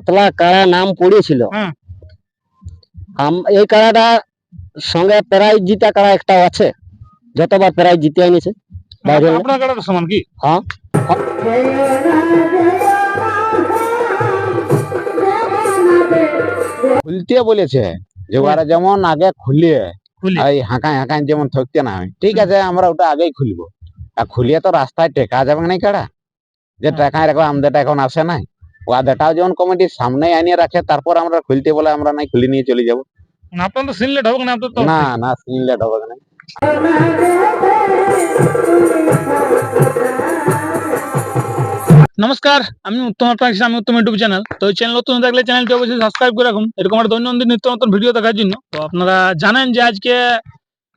পাতলা কাড়া নাম পড়েছিল হ্যাঁ। এই কাড়াটা সঙ্গে প্রাইজ জিতা কাড়া একটা আছে। যতবার প্রাইজ জিতে আনিছে বাইরে আপনার সমান কি? হ্যাঁ। খুলতে বলেছে যে ওরা যেমন আগে খুলিয়ে এই হাঁকায় হাঁকায় যেমন থাকতে না হয় ঠিক আছে আমরা ওটা আগেই খুলবো। আর খুলিয়ে তো রাস্তায় টেকা যাবে না কাড়া? যে টাকায় রাখব আমাদেরটা এখন আসে নাই। ওদেরটাও যেমন কমিটির সামনে আনিয়ে রাখে তারপর আমরা খুলতে বলে আমরা নাই খুলে নিয়ে চলে যাব। আপনার তো সিনলেট হবে না আপনার না না সিনলে হবে না। নমস্কার আমি উত্তম আপনার আমি উত্তম ইউটিউব চ্যানেল তো এই চ্যানেল নতুন থাকলে চ্যানেলটি অবশ্যই সাবস্ক্রাইব করে রাখুন। এরকম একটা দৈনন্দিন নিত্য নতুন ভিডিও দেখার জন্য। তো আপনারা জানেন যে আজকে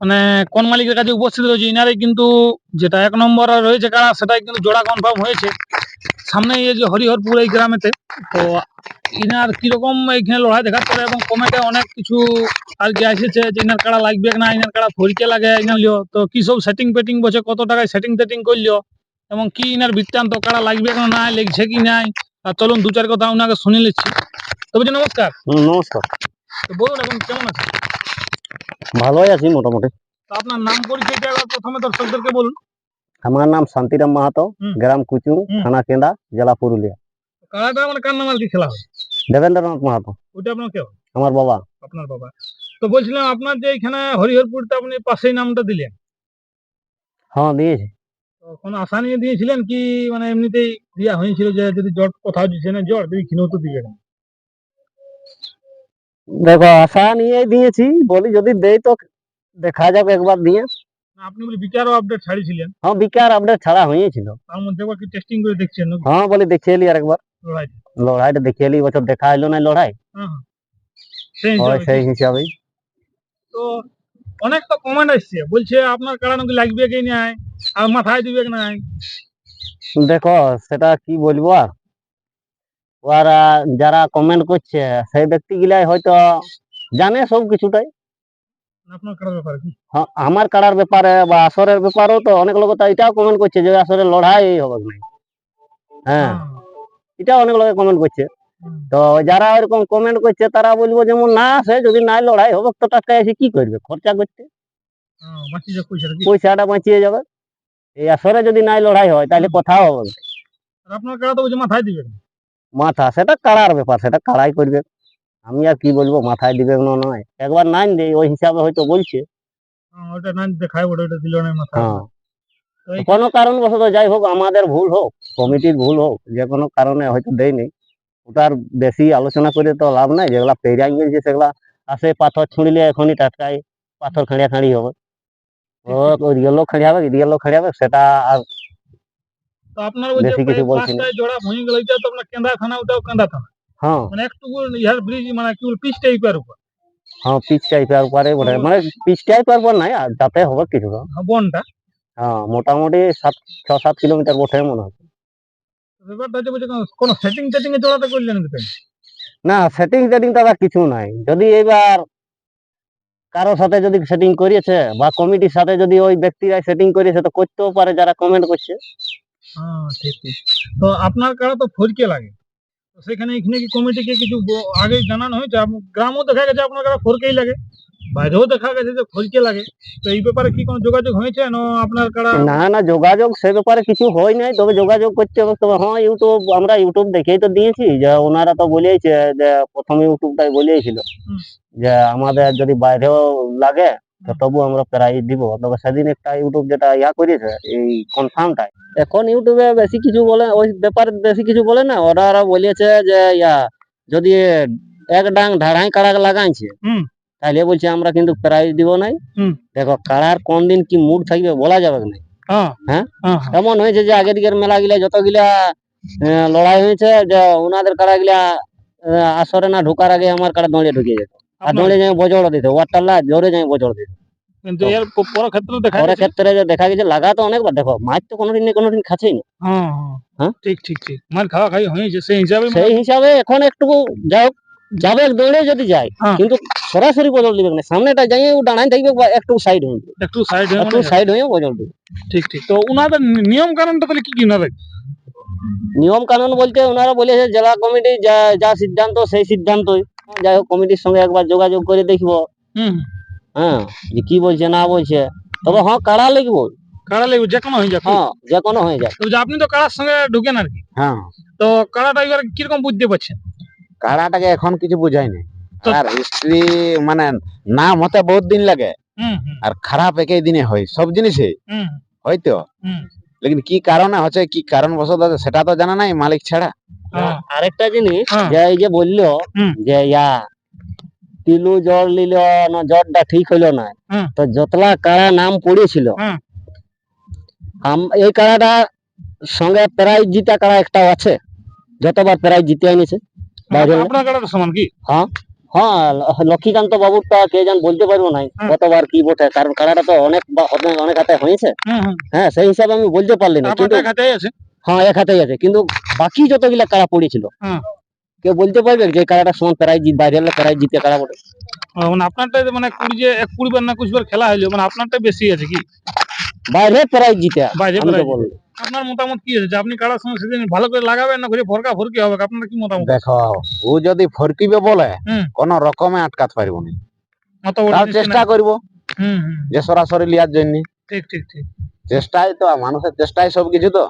মানে কোন মালিকের কাছে উপস্থিত রয়েছে ইনারে কিন্তু যেটা এক নম্বর রয়েছে কারা সেটাই কিন্তু জোড়া কনফার্ম হয়েছে। সামনে এই যে হরিহরপুর এই গ্রামেতে তো ইনার কীরকম এইখানে লড়াই পারে এবং কমেন্টে অনেক কিছু আর কি এসেছে যে ইনার কাড়া লাগবে না ইনার কাড়া ফরিকে লাগে ইনার লিও। তো কি সব সেটিং পেটিং বসে কত টাকায় সেটিং টেটিং করলিও? এবং কি ইনার বৃত্তান্ত কাড়া লাগবে না নাই লেগছে কি নাই? আর চলুন দু চার কথা ওনাকে শুনে নিচ্ছি। তো বলছি নমস্কার নমস্কার। তো বলুন এখন কেমন আছে ভালোই আছি মোটামুটি। তো আপনার নাম পরিচয়টা একবার প্রথমে দর্শকদেরকে বলুন। আমার নাম শান্তিরাম মাহাতো গ্রাম কুচুং। থানা কেন্দা জেলা পুরুলিয়া কাড়াটা মানে কার নাম আর খেলা হয় দেবেন্দ্রনাথ মাহাতো আপনার কেউ আমার বাবা আপনার বাবা তো বলছিলাম আপনার যে এখানে হরিহরপুরটা আপনি পাশেই নামটা দিলেন হ্যাঁ দিয়েছি কোনো আশা নিয়ে দিয়েছিলেন কি মানে এমনিতেই দেওয়া হয়েছিল যে যদি জ্বর কোথাও দিচ্ছে না জ্বর যদি কিনেও তো দিবে না দেখো আশা নিয়ে দিয়েছি বলি যদি দেই তো দেখা যাবে একবার দিয়ে আপনি বলে বিকারও আপডেট ছাড়িয়েছিলেন হ্যাঁ বিকার আপডেট ছাড়া হয়েছিল। তার মধ্যে একবার কি টেস্টিং করে দেখছেন হ্যাঁ বলি দেখিয়ে এলি আর লড়াই। লড়াইটা দেখিয়ে এলি বছর দেখা হইল না লড়াই? হ্যাঁ। সেই হিসাবে। তো অনেক তো কমেন্ট আসছে বলছে আপনার কারণ কি লাগবে কি নাই আর মাথায় দিবে কি নাই। দেখো সেটা কি বলব আর? ওরা যারা কমেন্ট করছে সেই ব্যক্তি গুলাই হয়তো জানে সব কিছুটাই আপনার কারোর ব্যাপারে কি হ্যাঁ, আমার কাড়ার ব্যাপারে বা আসরের ব্যাপারেও তো অনেক লোক তো এটাও কমেন্ট করছে যে আসরে লড়াই হবে না হ্যাঁ এটা অনেক লোকে কমেন্ট করছে। তো যারা এরকম কমেন্ট করছে তারা বলব যেমন না আসে যদি নাই লড়াই হবে তো টাকা এসে কি করবে? খরচা করতে। হ্যাঁ, পয়সাটা বাঁচিয়ে যাবে। এই আসরে যদি নাই লড়াই হয় তাহলে কোথাও হবে আপনার কারা তো মাথায় দিবে মাথা সেটা কাড়ার ব্যাপার সেটা কাড়াই করবে। আমি আর কি বলব মাথায় দিবে না নয়। একবার নাই দেই ওই হিসাবে হয়তো বলছে। হ্যাঁ, ওটা না দেখায় ওটা দিল না মাথায়। হ্যাঁ। কোনো কারণবশত যাই হোক আমাদের ভুল হোক কমিটির ভুল হোক যে কোনো কারণে হয়তো দেয়নি। ওটার বেশি আলোচনা করে তো লাভ নাই যেগুলা পেরিয়ে গেছে সেগুলা আসে পাথর ছুঁড়িলে এখনই টাটকাই পাথর খাঁড়িয়া খাঁড়ি হবে ও রিয়েল লোক খাঁড়ি হবে রিয়েল লোক খাঁড়ি হবে সেটা আর তো আপনার ওই যে বেশি কিছু বলছি না। জোড়া ভুঁই গেল এটা তো আপনার কেন্দা থানা ওটাও কেন্দা থানা। হ্যাঁ। মানে একটু ইহার ব্রিজ মানে কি বল পিচ টাইপের উপর। হ্যাঁ পিচ টাইপের উপরে বটে মানে পিচ টাইপের উপর নাই আর যাতে হবে কিছু। না। হ্যাঁ, বনটা। হ্যাঁ মোটামুটি সাত ছ সাত কিলোমিটার বটে মনে হয়। হচ্ছে কোনো- সেটিং টেটিং এ জোড়াটা করলেন না সেটিং টেটিং তো কিছু নাই। যদি এবার কারও সাথে যদি সেটিং করিয়েছে বা কমিটির সাথে যদি ওই ব্যক্তিরা সেটিং করিয়েছে তো করতেও পারে যারা কমেন্ট করছে। হ্যাঁ ঠিক তো আপনার কারা তো ফরকে লাগে। সেখানে এখানে কি কমিটিকে কিছু আগে জানানো হয়েছে? গ্রামও দেখা গেছে আপনার কারা লাগে। বাইরেও দেখা গেছে যে ফরকে লাগে। তো এই ব্যাপারে কি কোনো যোগাযোগ হয়েছে? না আপনার কারা না না যোগাযোগ সে ব্যাপারে কিছু হয় নাই তবে যোগাযোগ করতে হবে তবে হ্যাঁ ইউটিউব আমরা ইউটিউব দেখেই তো দিয়েছি। যে ওনারা তো বলেইছে যে প্রথমে ইউটিউবটাই বলেছিল। যে আমাদের যদি বাইরেও লাগে তো তবু আমরা প্রাইজ দিব। তবে সেদিন একটা ইউটিউব যেটা ইয়া করেছে এই কনফার্মটাই এখন ইউটিউবে বেশি কিছু বলে ওই ব্যাপারে বেশি কিছু বলে না। ওরা ওরা বলেছে যে ইয়া যদি এক ডাং ঢাড়াই কাড়া লাগাইছে তাহলে বলছে আমরা কিন্তু প্রাইজ দিব নাই। দেখো কাড়ার কোন দিন কি মুড থাকবে বলা যাবে না হ্যাঁ। হ্যাঁ? হ্যাঁ হ্যাঁ। এমন হয়েছে যে আগের দিকের মেলা গিলা যতগুলা লড়াই হয়েছে যে ওনাদের কাড়া গিলা আসরে না ঢোকার আগে আমার কাড়া দৌড়ে ঢুকে যেত আর দৌড়ে যাই বজড় দিত ওয়ারটাল্লা জোরে যাই বজড় দিত। কিন্তু এর প- ক্ষেত্রে দেখা গেছে। ক্ষেত্রে যে দেখা গেছে লাগা তো অনেকবার দেখো মাছ তো কোনোদিন না কোনোদিন খাচ্ছেই না। হ্যাঁ হ্যাঁ। হ্যাঁ? ঠিক ঠিক ঠিক। মার খাওয়া খাই হয়েছে সেই হিসাবে সেই হিসাবে এখন একটু যাই হোক যাবে দৌড়ে যদি যায় হ্যাঁ। কিন্তু সরাসরি বদল দিবে না সামনেটা যাই দাঁড়াই থাকবে বা একটু সাইড হয়ে একটু সাইড একটু সাইড হয়ে বদল দিবে। ঠিক ঠিক। তো উনাদের নি- নিয়ম কানুনটা তাহলে কি নিয়ম কানুন বলতে ওনারা বলেছে জেলা কমিটি যা যা সিদ্ধান্ত সেই সিদ্ধান্তই। যাই হোক কমিটির সঙ্গে একবার যোগাযোগ করে দেখব। হুম। হ্যাঁ যে কি বলছে না বলছে তবে হ্যাঁ কাড়া লিখব। কাড়া লাগবে যে কোনো হয়ে যাক। হ্যাঁ যে কোনো হয়ে যায় তো আপনি তো কাড়ার সঙ্গে ঢুকেন আর কি। হ্যাঁ। তো কাড়াটা এবার কীরকম বুঝতে পারছেন? কাড়াটাকে এখন কিছু বুঝাইনি তো- আর হিস্ট্রি মানে নাম হতে বহুত দিন লাগে। আর খারাপ একই দিনে হয় সব জিনিসে। হয়তো। লেকিন কি কারণে হচ্ছে কি কারণ বশত আছে সেটা তো জানা নাই মালিক ছাড়া। হ্যাঁ, আরেকটা জিনিস হ্যাঁ। যে এই যে বলল যে ইয়া তিলু জ্বর নিল না জ্বরটা ঠিক হইল না। তো যতলা কাড়া নাম পড়েছিল এই কাড়াটা সঙ্গে প্রাইজ জিতা কাড়া একটা আছে যতবার প্রাইজ জিতে আনিছে বাইরে আপনার কাড়াটা সমান কি? হ্যাঁ লক্ষ্মীকান্ত জান বলতে পারব নাই কতবার কি বটে কারণ কাড়াটা তো অনেক অনেক হাতে হয়েছে। হ্যাঁ সেই হিসাবে আমি বলতে পারলি না কিন্তু হ্যাঁ এক হাতেই আছে কিন্তু বাকি যতগুলা কাড়া পড়েছিল। কেউ বলতে পারবে যে কাড়াটা সমান প্রাইজ জিত বাইরে হলে প্রাইজ জিতে বটে ও, মানে আপনারটা মানে কুড়ি যে এক কুড়ি বার না কুড়ি বার খেলা হইল মানে আপনারটা বেশি আছে কি? বাইরে প্রাইজ জিতে। বাইরে বলব আপনার মতামত কি আছে? আপনি কাড়ার সঙ্গে সেদিন ভালো করে লাগাবেন না করে ফরকা ফরকি হবে আপনার কি মতামত? দেখো ও যদি ফরকিবে বলে। কোন রকমে আটকাতে পারব না। জিনিস চেষ্টা। করব। যে সরাসরি লিয়ার জন্য। ঠিক ঠিক ঠিক। চেষ্টাই তো মানুষের চেষ্টাই সব কিছু তো।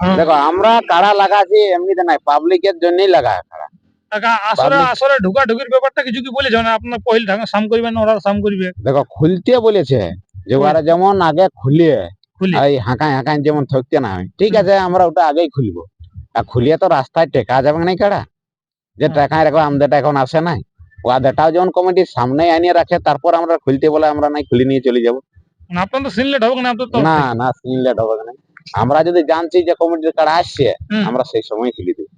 দেখো আমরা কারা লাগাচ্ছি এমনিতে নাই পাবলিকের জন্যই লাগায় কাড়া। টাকা আসরে ঢুকা ঢুকির ব্যাপারটা কিছু কি বলেছে? মানে আপনার পহিল ঢাকা সাম করবেন ওরা সাম করবে? দেখো খুলতে বলেছে যে ওরা যেমন আগে খুলিয়ে এই হাঁকায় হাঁকায় যেমন থকতে না হয়। ঠিক আছে আমরা ওটা আগেই খুলবো। আর খুলিয়ে তো রাস্তায় টেকা যাবে না কাড়া। যে হ্যাঁ। টাকায় রাখো আমাদেরটা এখন আসে নাই। যেমন কমিটির সামনে আনিয়ে রাখে তারপর আমরা খুলতে বলে আমরা নাই খুলে নিয়ে চলে যাব। আপনার তো সিনলেট হবে না আপনার তো না না সিনলেট হবে না। আমরা যদি জানছি যে কমিটির কাড়া আসছে আমরা সেই সময় খুলে দিব।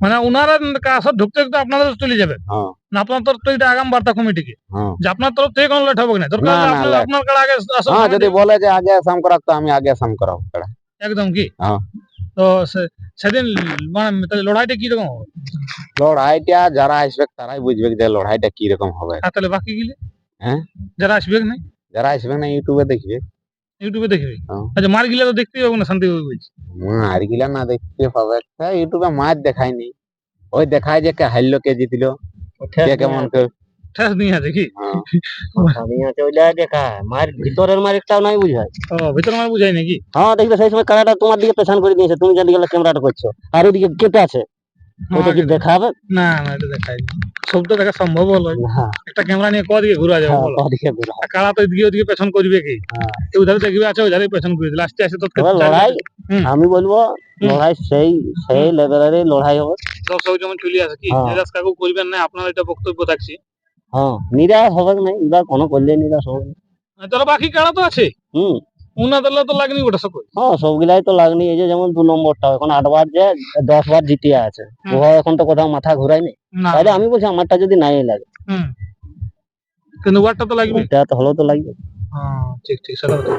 মানে ওনারা আসর ঢুকতে ঢুকতে আপনাদের চলে যাবে? হ্যাঁ। না আপনার তরফ থেকে আগাম বার্তা কমিটিকে? হ্যাঁ। যে আপনার তরফ থেকে কোনো লেট হবে না। দরকার আপনার। কাড়া আগে হ্যাঁ যদি বলে যে আগে আসাম করাব তো আমি আগে আসাম করাবো। কাড়া একদম কি? হ্যাঁ। তো সেদিন মানে তাহলে লড়াইটা কি রকম হবে? লড়াইটা যারা আসবে তারাই বুঝবে যে লড়াইটা কি রকম হবে তাহলে বাকি গিলে হ্যাঁ? যারা আসবে না? যারা আসবে না ইউটিউবে দেখবে। ইউটিউবে দেখবে। হ্যাঁ। আচ্ছা মার গিলা তো দেখতেই পাবো না শান্তি বাবু বলছি। আর গিলা না দেখতে পাবো তা ইউটিউবে মাছ দেখায়নি। ওই দেখায় যে কে হারলো কে জিতলো। কে কেমন কে ঠেস নিয়ে আছে কি? হ্যাঁ। আমি আছে ওইটা দেখা মার ভিতরের মার একটাও নাই বুঝায়। ও ভিতর মার বুঝাই নাকি? হ্যাঁ দেখবে সেই সময় কাড়াটা তোমার দিকে পেছান করে দিয়েছে তুমি যেদিকে ক্যামেরাটা করছ। আর ওইদিকে কেটে আছে। ওইটা কি দেখাবে না না এটা দেখাই সবটা দেখা সম্ভব হলো। হ্যাঁ। একটা ক্যামেরা নিয়ে কদিকে ঘুরা যাবে বলো? ওদিকে দূর হয়। কারা তো এদিকে ওদিকে পেছন করবে কি? হ্যাঁ। এই উধারে দেখবে আছে ওধারে পেছন করে দিলে। আস্তে আস্তে তো লড়াই আমি বলব লড়াই সেই সেই লেভেলেরই লড়াই হবে। দর্শক যেমন চলে আসে কি? হ্যাঁ। নিরাশ কাকু করবেন না আপনার এটা বক্তব্য থাকছে। হ্যাঁ নিরাশ হবে না এবার কোনো করলে নিরাশ হবে না। তাহলে বাকি কারা তো আছে? হুম। উনা দলে তো লাগনি ওটা সকল? হ্যাঁ সবগুলাই তো লাগনি। এই যে যেমন দু নম্বরটা এখন আটবার যে দশ বার জিতিয়া আছে। ও এখন তো কোথাও মাথা ঘুরায়নি। না। তাহলে আমি বলছি আমারটা যদি নাই লাগে। কিন্তু ওয়ারটা তো লাগবে এটা তো হলেও তো লাগবে। হ্যাঁ ঠিক ঠিক সেটা তো ঠিক।